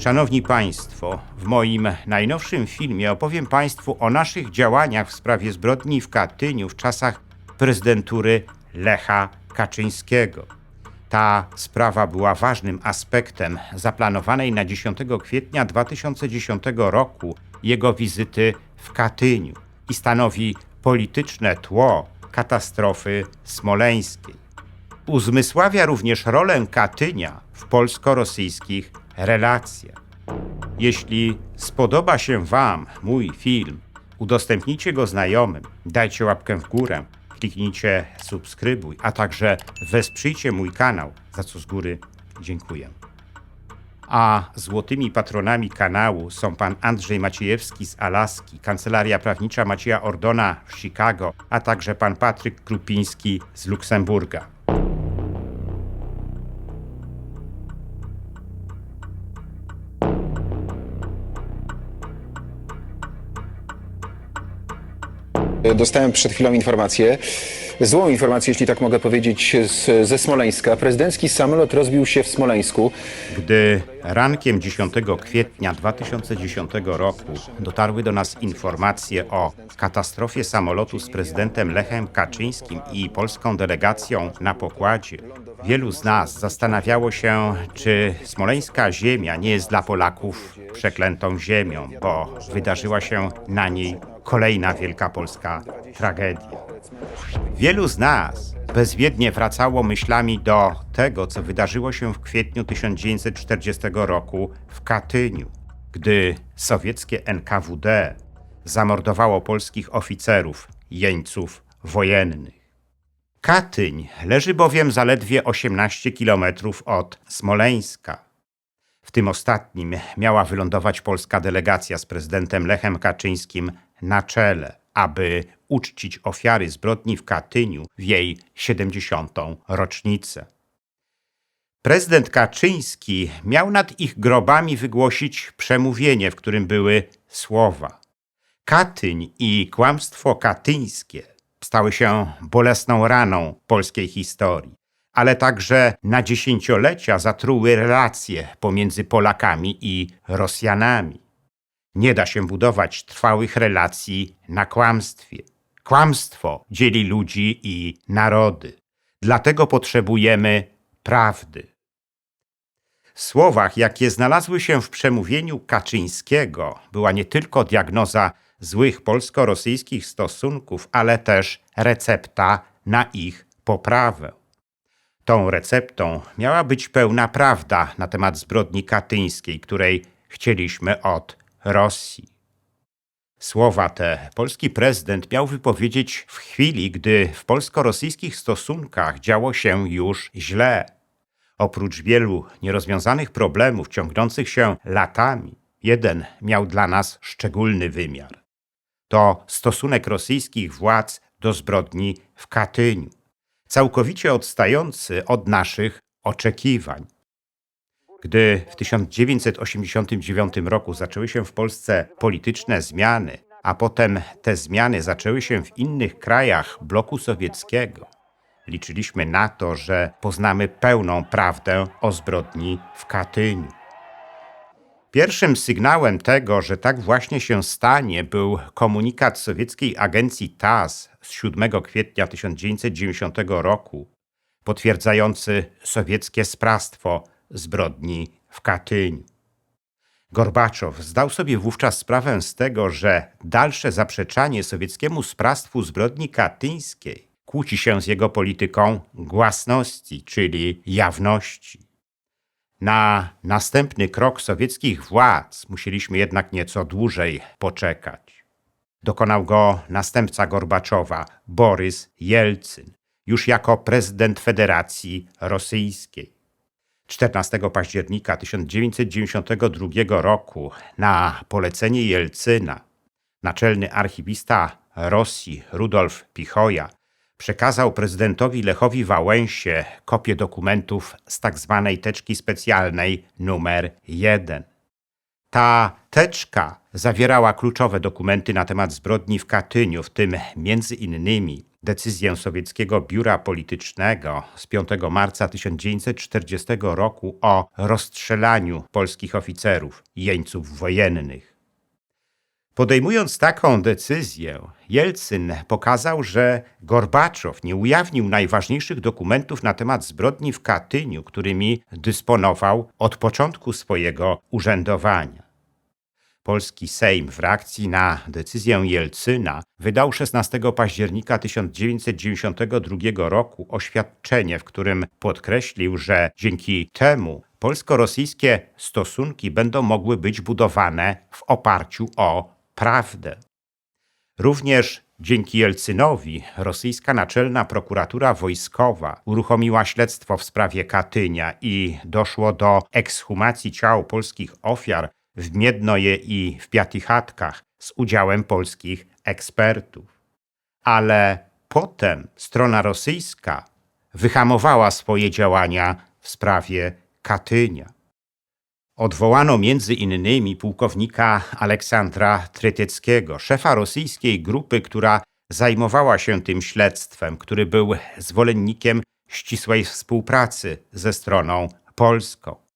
Szanowni Państwo, w moim najnowszym filmie opowiem Państwu o naszych działaniach w sprawie zbrodni w Katyniu w czasach prezydentury Lecha Kaczyńskiego. Ta sprawa była ważnym aspektem zaplanowanej na 10 kwietnia 2010 roku jego wizyty w Katyniu i stanowi polityczne tło katastrofy smoleńskiej. Uzmysławia również rolę Katynia w polsko-rosyjskich relacjach. Jeśli spodoba się Wam mój film, udostępnijcie go znajomym, dajcie łapkę w górę, kliknijcie subskrybuj, a także wesprzyjcie mój kanał, za co z góry dziękuję. A złotymi patronami kanału są pan Andrzej Maciejewski z Alaski, Kancelaria Prawnicza Macieja Ordona w Chicago, a także pan Patryk Krupiński z Luksemburga. Dostałem przed chwilą informację, złą informację, jeśli tak mogę powiedzieć, z, ze Smoleńska. Prezydencki samolot rozbił się w Smoleńsku. Gdy rankiem 10 kwietnia 2010 roku dotarły do nas informacje o katastrofie samolotu z prezydentem Lechem Kaczyńskim i polską delegacją na pokładzie, wielu z nas zastanawiało się, czy smoleńska ziemia nie jest dla Polaków przeklętą ziemią, bo wydarzyła się na niej kolejna wielka polska tragedia. Wielu z nas bezwiednie wracało myślami do tego, co wydarzyło się w kwietniu 1940 roku w Katyniu, gdy sowieckie NKWD zamordowało polskich oficerów, jeńców wojennych. Katyń leży bowiem zaledwie 18 kilometrów od Smoleńska. W tym ostatnim miała wylądować polska delegacja z prezydentem Lechem Kaczyńskim na czele, aby uczcić ofiary zbrodni w Katyniu w jej 70. rocznicę. Prezydent Kaczyński miał nad ich grobami wygłosić przemówienie, w którym były słowa. Katyń i kłamstwo katyńskie stały się bolesną raną polskiej historii, ale także na dziesięciolecia zatruły relacje pomiędzy Polakami i Rosjanami. Nie da się budować trwałych relacji na kłamstwie. Kłamstwo dzieli ludzi i narody. Dlatego potrzebujemy prawdy. W słowach, jakie znalazły się w przemówieniu Kaczyńskiego, była nie tylko diagnoza złych polsko-rosyjskich stosunków, ale też recepta na ich poprawę. Tą receptą miała być pełna prawda na temat zbrodni katyńskiej, której chcieliśmy od Rosji. Słowa te polski prezydent miał wypowiedzieć w chwili, gdy w polsko-rosyjskich stosunkach działo się już źle. Oprócz wielu nierozwiązanych problemów ciągnących się latami, jeden miał dla nas szczególny wymiar. To stosunek rosyjskich władz do zbrodni w Katyniu, całkowicie odstający od naszych oczekiwań. Gdy w 1989 roku zaczęły się w Polsce polityczne zmiany, a potem te zmiany zaczęły się w innych krajach bloku sowieckiego, liczyliśmy na to, że poznamy pełną prawdę o zbrodni w Katyniu. Pierwszym sygnałem tego, że tak właśnie się stanie, był komunikat sowieckiej agencji TASS z 7 kwietnia 1990 roku, potwierdzający sowieckie sprawstwo zbrodni w Katyniu. Gorbaczow zdał sobie wówczas sprawę z tego, że dalsze zaprzeczanie sowieckiemu sprawstwu zbrodni katyńskiej kłóci się z jego polityką głasności, czyli jawności. Na następny krok sowieckich władz musieliśmy jednak nieco dłużej poczekać. Dokonał go następca Gorbaczowa, Borys Jelcyn, już jako prezydent Federacji Rosyjskiej. 14 października 1992 roku na polecenie Jelcyna naczelny archiwista Rosji Rudolf Pichoja przekazał prezydentowi Lechowi Wałęsie kopię dokumentów z tzw. teczki specjalnej numer 1. Ta teczka zawierała kluczowe dokumenty na temat zbrodni w Katyniu, w tym między innymi decyzję sowieckiego biura politycznego z 5 marca 1940 roku o rozstrzelaniu polskich oficerów jeńców wojennych. Podejmując taką decyzję, Jelcyn pokazał, że Gorbaczow nie ujawnił najważniejszych dokumentów na temat zbrodni w Katyniu, którymi dysponował od początku swojego urzędowania. Polski Sejm w reakcji na decyzję Jelcyna wydał 16 października 1992 roku oświadczenie, w którym podkreślił, że dzięki temu polsko-rosyjskie stosunki będą mogły być budowane w oparciu o prawdę. Również dzięki Jelcynowi rosyjska naczelna prokuratura wojskowa uruchomiła śledztwo w sprawie Katynia i doszło do ekshumacji ciał polskich ofiar w Miednoje i w Piatychatkach z udziałem polskich ekspertów. Ale potem strona rosyjska wyhamowała swoje działania w sprawie Katynia. Odwołano między innymi pułkownika Aleksandra Trytyckiego, szefa rosyjskiej grupy, która zajmowała się tym śledztwem, który był zwolennikiem ścisłej współpracy ze stroną polską.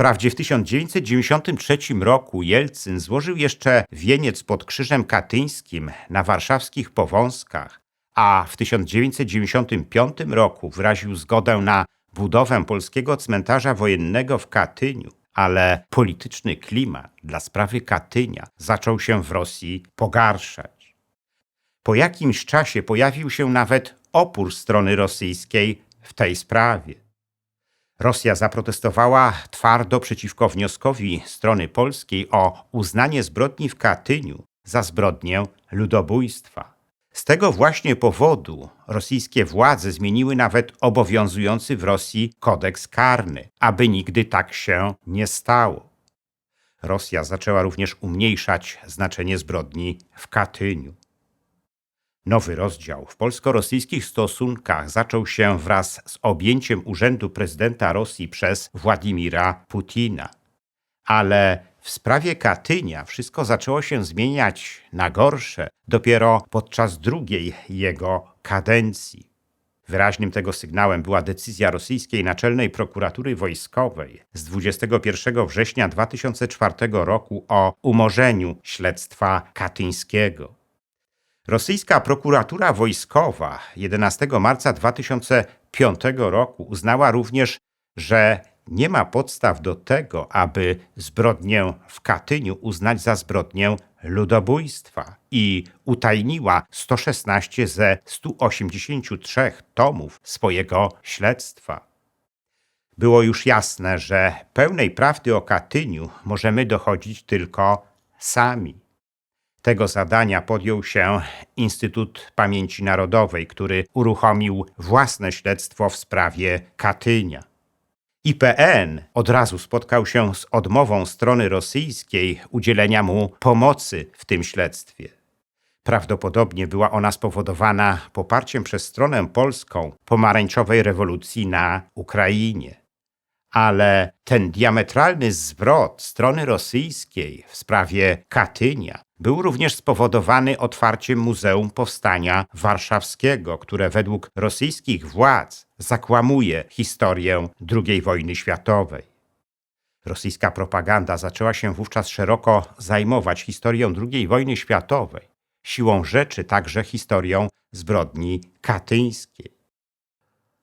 Wprawdzie w 1993 roku Jelcyn złożył jeszcze wieniec pod Krzyżem Katyńskim na warszawskich Powązkach, a w 1995 roku wyraził zgodę na budowę polskiego cmentarza wojennego w Katyniu, ale polityczny klimat dla sprawy Katynia zaczął się w Rosji pogarszać. Po jakimś czasie pojawił się nawet opór strony rosyjskiej w tej sprawie. Rosja zaprotestowała twardo przeciwko wnioskowi strony polskiej o uznanie zbrodni w Katyniu za zbrodnię ludobójstwa. Z tego właśnie powodu rosyjskie władze zmieniły nawet obowiązujący w Rosji kodeks karny, aby nigdy tak się nie stało. Rosja zaczęła również umniejszać znaczenie zbrodni w Katyniu. Nowy rozdział w polsko-rosyjskich stosunkach zaczął się wraz z objęciem urzędu prezydenta Rosji przez Władimira Putina. Ale w sprawie Katynia wszystko zaczęło się zmieniać na gorsze dopiero podczas drugiej jego kadencji. Wyraźnym tego sygnałem była decyzja rosyjskiej Naczelnej Prokuratury Wojskowej z 21 września 2004 roku o umorzeniu śledztwa katyńskiego. Rosyjska prokuratura wojskowa 11 marca 2005 roku uznała również, że nie ma podstaw do tego, aby zbrodnię w Katyniu uznać za zbrodnię ludobójstwa i utajniła 116 ze 183 tomów swojego śledztwa. Było już jasne, że pełnej prawdy o Katyniu możemy dochodzić tylko sami. Tego zadania podjął się Instytut Pamięci Narodowej, który uruchomił własne śledztwo w sprawie Katynia. IPN od razu spotkał się z odmową strony rosyjskiej udzielenia mu pomocy w tym śledztwie. Prawdopodobnie była ona spowodowana poparciem przez stronę polską pomarańczowej rewolucji na Ukrainie ale ten diametralny zwrot strony rosyjskiej w sprawie Katynia był również spowodowany otwarciem Muzeum Powstania Warszawskiego, które według rosyjskich władz zakłamuje historię II wojny światowej. Rosyjska propaganda zaczęła się wówczas szeroko zajmować historią II wojny światowej, siłą rzeczy także historią zbrodni katyńskiej.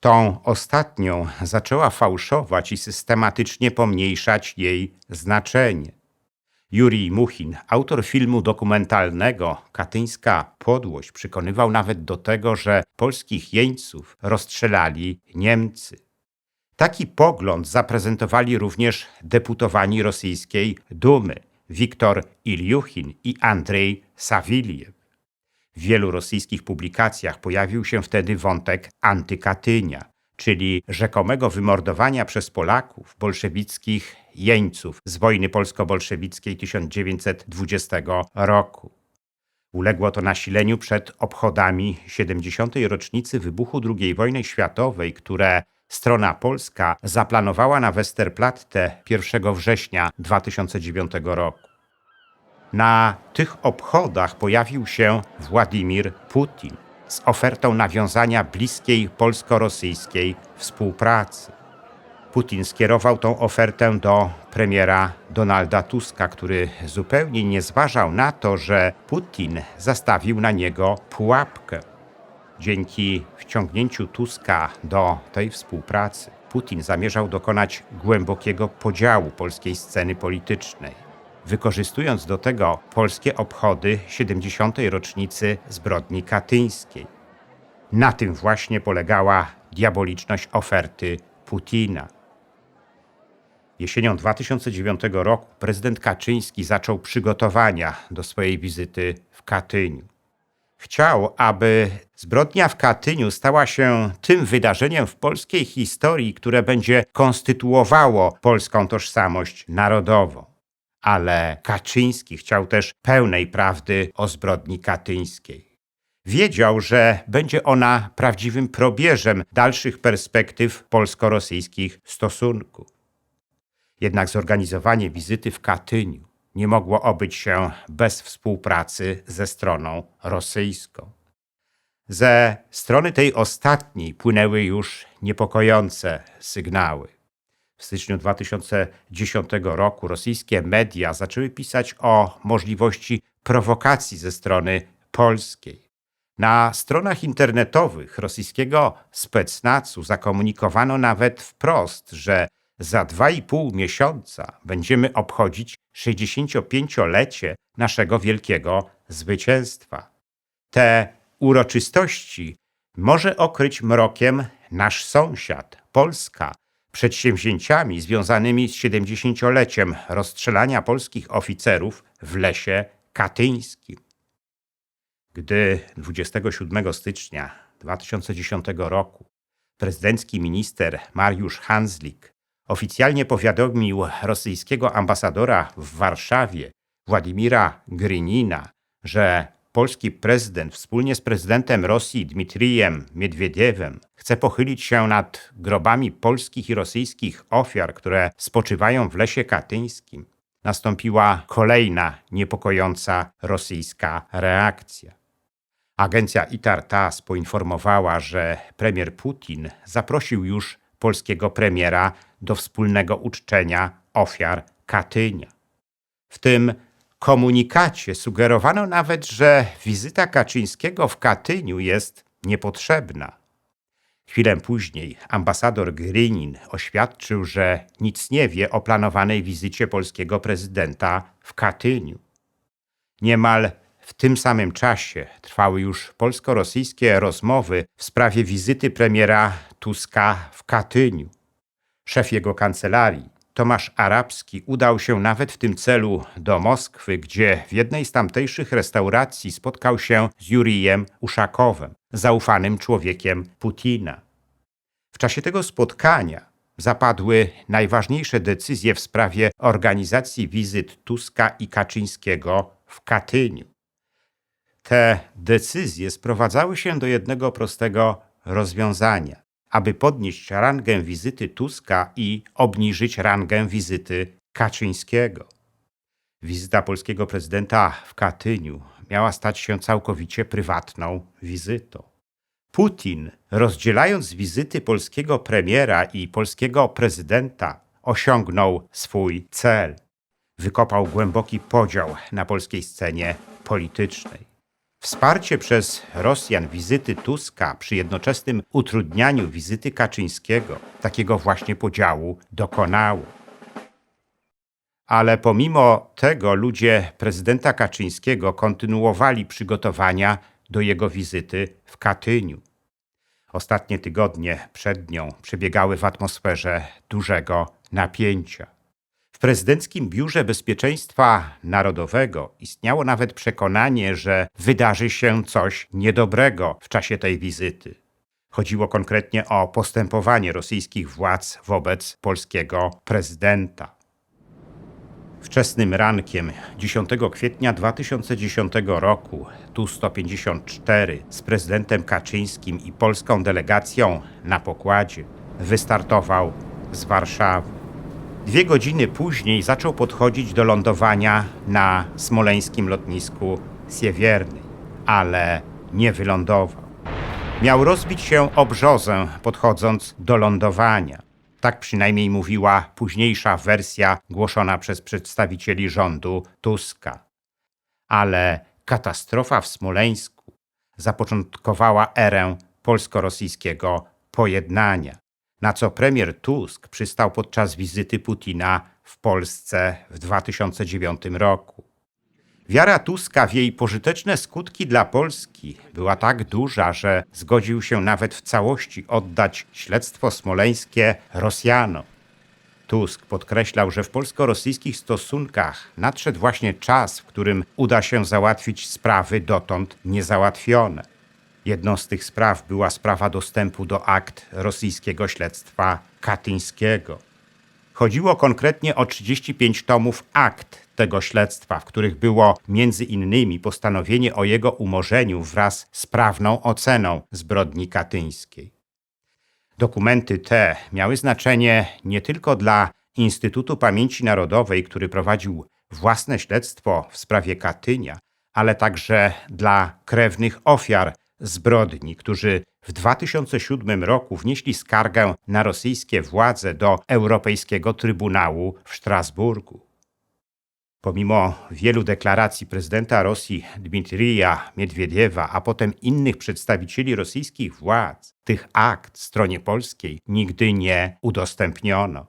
Tą ostatnią zaczęła fałszować i systematycznie pomniejszać jej znaczenie. Jurij Muchin, autor filmu dokumentalnego Katyńska Podłość, przekonywał nawet do tego, że polskich jeńców rozstrzelali Niemcy. Taki pogląd zaprezentowali również deputowani rosyjskiej Dumy Wiktor Iliuchin i Andrzej Sawiliew. W wielu rosyjskich publikacjach pojawił się wtedy wątek antykatynia, czyli rzekomego wymordowania przez Polaków bolszewickich jeńców z wojny polsko-bolszewickiej 1920 roku. Uległo to nasileniu przed obchodami 70. rocznicy wybuchu II wojny światowej, które strona polska zaplanowała na Westerplatte 1 września 2009 roku. Na tych obchodach pojawił się Władimir Putin. Z ofertą nawiązania bliskiej polsko-rosyjskiej współpracy. Putin skierował tą ofertę do premiera Donalda Tuska, który zupełnie nie zważał na to, że Putin zastawił na niego pułapkę. Dzięki wciągnięciu Tuska do tej współpracy, Putin zamierzał dokonać głębokiego podziału polskiej sceny politycznej, wykorzystując do tego polskie obchody 70. rocznicy zbrodni katyńskiej. Na tym właśnie polegała diaboliczność oferty Putina. Jesienią 2009 roku prezydent Kaczyński zaczął przygotowania do swojej wizyty w Katyniu. Chciał, aby zbrodnia w Katyniu stała się tym wydarzeniem w polskiej historii, które będzie konstytuowało polską tożsamość narodową. Ale Kaczyński chciał też pełnej prawdy o zbrodni katyńskiej. Wiedział, że będzie ona prawdziwym probierzem dalszych perspektyw polsko-rosyjskich stosunków. Jednak zorganizowanie wizyty w Katyniu nie mogło obyć się bez współpracy ze stroną rosyjską. Ze strony tej ostatniej płynęły już niepokojące sygnały. W styczniu 2010 roku rosyjskie media zaczęły pisać o możliwości prowokacji ze strony polskiej. Na stronach internetowych rosyjskiego specnacu zakomunikowano nawet wprost, że za dwa i pół miesiąca będziemy obchodzić 65-lecie naszego wielkiego zwycięstwa. Te uroczystości może okryć mrokiem nasz sąsiad, Polska, przedsięwzięciami związanymi z 70-leciem rozstrzelania polskich oficerów w lesie katyńskim. Gdy 27 stycznia 2010 roku prezydencki minister Mariusz Hanslik oficjalnie powiadomił rosyjskiego ambasadora w Warszawie Władimira Grynina, że polski prezydent wspólnie z prezydentem Rosji Dmitrijem Miedwiediewem chce pochylić się nad grobami polskich i rosyjskich ofiar, które spoczywają w lesie katyńskim. Nastąpiła kolejna niepokojąca rosyjska reakcja. Agencja ITAR-TASS poinformowała, że premier Putin zaprosił już polskiego premiera do wspólnego uczczenia ofiar Katynia. W tym komunikacie sugerowano nawet, że wizyta Kaczyńskiego w Katyniu jest niepotrzebna. Chwilę później ambasador Grynin oświadczył, że nic nie wie o planowanej wizycie polskiego prezydenta w Katyniu. Niemal w tym samym czasie trwały już polsko-rosyjskie rozmowy w sprawie wizyty premiera Tuska w Katyniu. Szef jego kancelarii, Tomasz Arabski, udał się nawet w tym celu do Moskwy, gdzie w jednej z tamtejszych restauracji spotkał się z Jurijem Uszakowem, zaufanym człowiekiem Putina. W czasie tego spotkania zapadły najważniejsze decyzje w sprawie organizacji wizyt Tuska i Kaczyńskiego w Katyniu. Te decyzje sprowadzały się do jednego prostego rozwiązania, aby podnieść rangę wizyty Tuska i obniżyć rangę wizyty Kaczyńskiego. Wizyta polskiego prezydenta w Katyniu miała stać się całkowicie prywatną wizytą. Putin, rozdzielając wizyty polskiego premiera i polskiego prezydenta, osiągnął swój cel. Wykopał głęboki podział na polskiej scenie politycznej. Wsparcie przez Rosjan wizyty Tuska przy jednoczesnym utrudnianiu wizyty Kaczyńskiego takiego właśnie podziału dokonało. Ale pomimo tego ludzie prezydenta Kaczyńskiego kontynuowali przygotowania do jego wizyty w Katyniu. Ostatnie tygodnie przed nią przebiegały w atmosferze dużego napięcia. Prezydenckim Biurze Bezpieczeństwa Narodowego istniało nawet przekonanie, że wydarzy się coś niedobrego w czasie tej wizyty. Chodziło konkretnie o postępowanie rosyjskich władz wobec polskiego prezydenta. Wczesnym rankiem 10 kwietnia 2010 roku Tu-154 z prezydentem Kaczyńskim i polską delegacją na pokładzie wystartował z Warszawy. Dwie godziny później zaczął podchodzić do lądowania na smoleńskim lotnisku Siewiernej, ale nie wylądował. miał rozbić się o brzozę, podchodząc do lądowania. Tak przynajmniej mówiła późniejsza wersja głoszona przez przedstawicieli rządu Tuska. Ale katastrofa w Smoleńsku zapoczątkowała erę polsko-rosyjskiego pojednania, na co premier Tusk przystał podczas wizyty Putina w Polsce w 2009 roku. Wiara Tuska w jej pożyteczne skutki dla Polski była tak duża, że zgodził się nawet w całości oddać śledztwo smoleńskie Rosjanom. Tusk podkreślał, że w polsko-rosyjskich stosunkach nadszedł właśnie czas, w którym uda się załatwić sprawy dotąd niezałatwione. Jedną z tych spraw była sprawa dostępu do akt rosyjskiego śledztwa katyńskiego. Chodziło konkretnie o 35 tomów akt tego śledztwa, w których było między innymi postanowienie o jego umorzeniu wraz z prawną oceną zbrodni katyńskiej. Dokumenty te miały znaczenie nie tylko dla Instytutu Pamięci Narodowej, który prowadził własne śledztwo w sprawie Katynia, ale także dla krewnych ofiar zbrodni, którzy w 2007 roku wnieśli skargę na rosyjskie władze do Europejskiego Trybunału w Strasburgu. Pomimo wielu deklaracji prezydenta Rosji Dmitrija Miedwiediewa, a potem innych przedstawicieli rosyjskich władz, tych akt stronie polskiej nigdy nie udostępniono.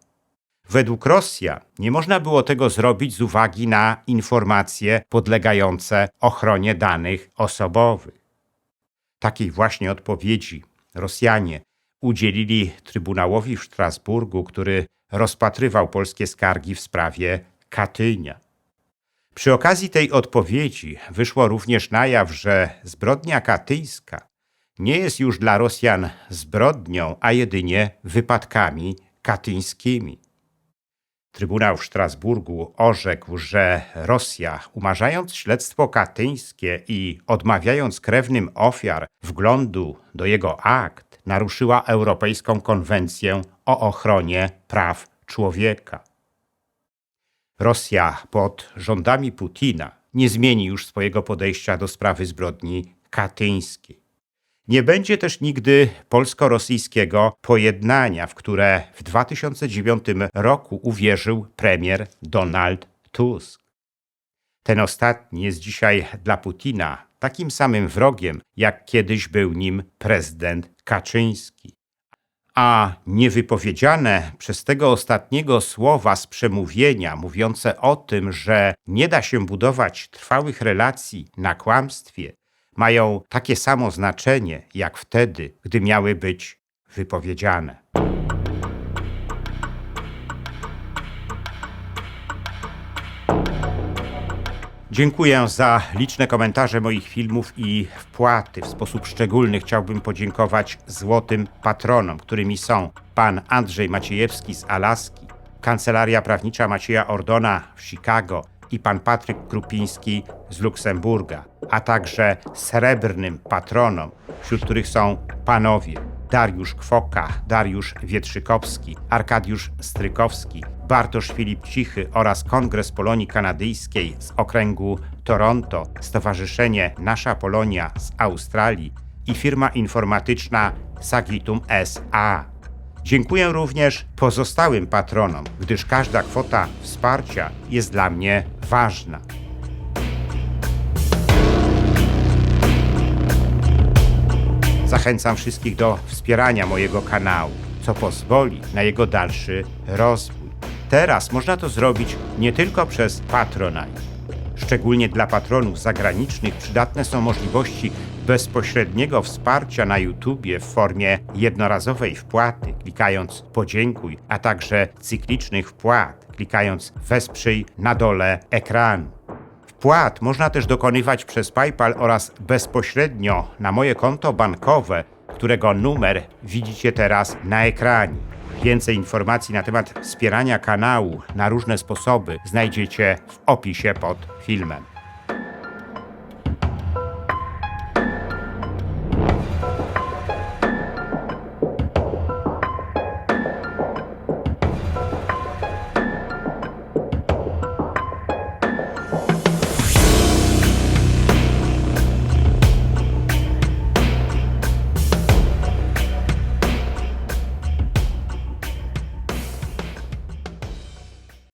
Według Rosjan nie można było tego zrobić z uwagi na informacje podlegające ochronie danych osobowych. Takiej właśnie odpowiedzi Rosjanie udzielili Trybunałowi w Strasburgu, który rozpatrywał polskie skargi w sprawie Katynia. Przy okazji tej odpowiedzi wyszło również na jaw, że zbrodnia katyńska nie jest już dla Rosjan zbrodnią, a jedynie wypadkami katyńskimi. Trybunał w Strasburgu orzekł, że Rosja, umarzając śledztwo katyńskie i odmawiając krewnym ofiar wglądu do jego akt, naruszyła Europejską Konwencję o ochronie praw człowieka. Rosja pod rządami Putina nie zmieni już swojego podejścia do sprawy zbrodni katyńskiej. Nie będzie też nigdy polsko-rosyjskiego pojednania, w które w 2009 roku uwierzył premier Donald Tusk. Ten ostatni jest dzisiaj dla Putina takim samym wrogiem, jak kiedyś był nim prezydent Kaczyński. A niewypowiedziane przez tego ostatniego słowa z przemówienia, mówiące o tym, że nie da się budować trwałych relacji na kłamstwie, mają takie samo znaczenie jak wtedy, gdy miały być wypowiedziane. Dziękuję za liczne komentarze moich filmów i wpłaty. W sposób szczególny chciałbym podziękować złotym patronom, którymi są pan Andrzej Maciejewski z Alaski, Kancelaria Prawnicza Macieja Ordona w Chicago i pan Patryk Krupiński z Luksemburga, a także srebrnym patronom, wśród których są panowie Dariusz Kwoka, Dariusz Wietrzykowski, Arkadiusz Strykowski, Bartosz Filip Cichy oraz Kongres Polonii Kanadyjskiej z okręgu Toronto, Stowarzyszenie Nasza Polonia z Australii i firma informatyczna Sagitum SA. Dziękuję również pozostałym patronom, gdyż każda kwota wsparcia jest dla mnie ważna. Zachęcam wszystkich do wspierania mojego kanału, co pozwoli na jego dalszy rozwój. Teraz można to zrobić nie tylko przez Patronite. Szczególnie dla patronów zagranicznych przydatne są możliwości bezpośredniego wsparcia na YouTubie w formie jednorazowej wpłaty, klikając podziękuj, a także cyklicznych wpłat, klikając wesprzyj na dole ekranu. Wpłat można też dokonywać przez PayPal oraz bezpośrednio na moje konto bankowe, którego numer widzicie teraz na ekranie. Więcej informacji na temat wspierania kanału na różne sposoby znajdziecie w opisie pod filmem.